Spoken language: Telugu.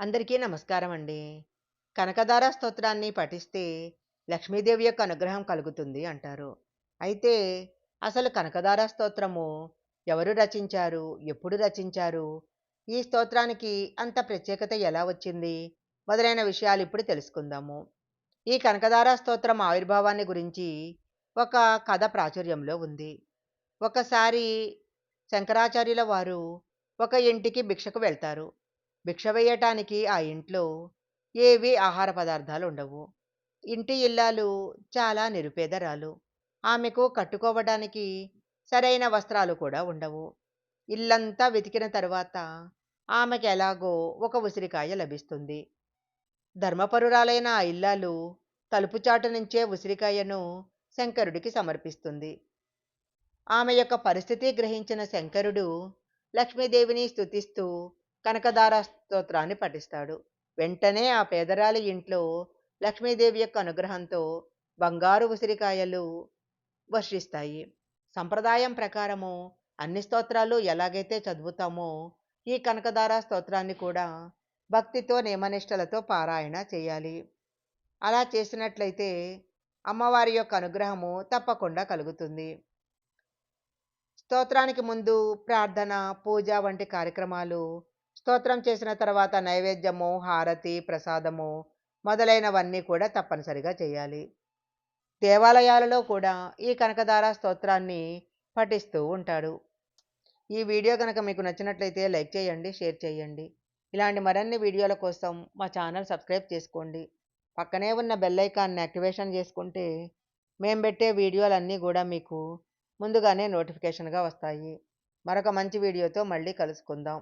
అందరికీ నమస్కారం అండి. కనకదార స్తోత్రాన్ని పఠిస్తే లక్ష్మీదేవి యొక్క అనుగ్రహం కలుగుతుంది అంటారు. అయితే అసలు కనకదార స్తోత్రము ఎవరు రచించారు? ఎప్పుడు రచించారు? ఈ స్తోత్రానికి అంత ప్రత్యేకత ఎలా వచ్చింది? మొదలైన విషయాలు ఇప్పుడు తెలుసుకుందాము. ఈ కనకదార స్తోత్రం ఆవిర్భావాన్ని గురించి ఒక కథ ప్రాచుర్యంలో ఉంది. ఒకసారి శంకరాచార్యుల వారు ఒక ఇంటికి భిక్షకు వెళ్తారు. భిక్ష వేయటానికి ఆ ఇంట్లో ఏవి ఆహార పదార్థాలు ఉండవు. ఇంటి ఇల్లాలు చాలా నిరుపేదరాలు. ఆమెకు కట్టుకోవడానికి సరైన వస్త్రాలు కూడా ఉండవు. ఇల్లంతా వెతికిన తరువాత ఆమెకు ఎలాగో ఒక ఉసిరికాయ లభిస్తుంది. ధర్మపరురాలైన ఆ ఇల్లాలు తలుపుచాటు నుంచే ఉసిరికాయను శంకరుడికి సమర్పిస్తుంది. ఆమె యొక్క పరిస్థితి గ్రహించిన శంకరుడు లక్ష్మీదేవిని స్థుతిస్తూ కనకదార స్తోత్రాన్ని పఠిస్తాడు. వెంటనే ఆ పేదరాలి ఇంట్లో లక్ష్మీదేవి యొక్క అనుగ్రహంతో బంగారు ఉసిరికాయలు వర్షిస్తాయి. సంప్రదాయం ప్రకారము అన్ని స్తోత్రాలు ఎలాగైతే చదువుతామో ఈ కనకదార స్తోత్రాన్ని కూడా భక్తితో నియమనిష్టలతో పారాయణ చేయాలి. అలా చేసినట్లయితే అమ్మవారి యొక్క అనుగ్రహము తప్పకుండా కలుగుతుంది. స్తోత్రానికి ముందు ప్రార్థన, పూజ వంటి కార్యక్రమాలు, స్తోత్రం చేసిన తర్వాత నైవేద్యము, హారతి, ప్రసాదము మొదలైనవన్నీ కూడా తప్పనిసరిగా చేయాలి. దేవాలయాలలో కూడా ఈ కనకదార స్తోత్రాన్ని పఠిస్తూ ఉంటాడు. ఈ వీడియో కనుక మీకు నచ్చినట్లయితే లైక్ చేయండి, షేర్ చేయండి. ఇలాంటి మరిన్ని వీడియోల కోసం మా ఛానల్ సబ్స్క్రైబ్ చేసుకోండి. పక్కనే ఉన్న బెల్ ఐకాన్ని యాక్టివేషన్ చేసుకుంటే మేము పెట్టే వీడియోలన్నీ కూడా మీకు ముందుగానే నోటిఫికేషన్గా వస్తాయి. మరొక మంచి వీడియోతో మళ్ళీ కలుసుకుందాం.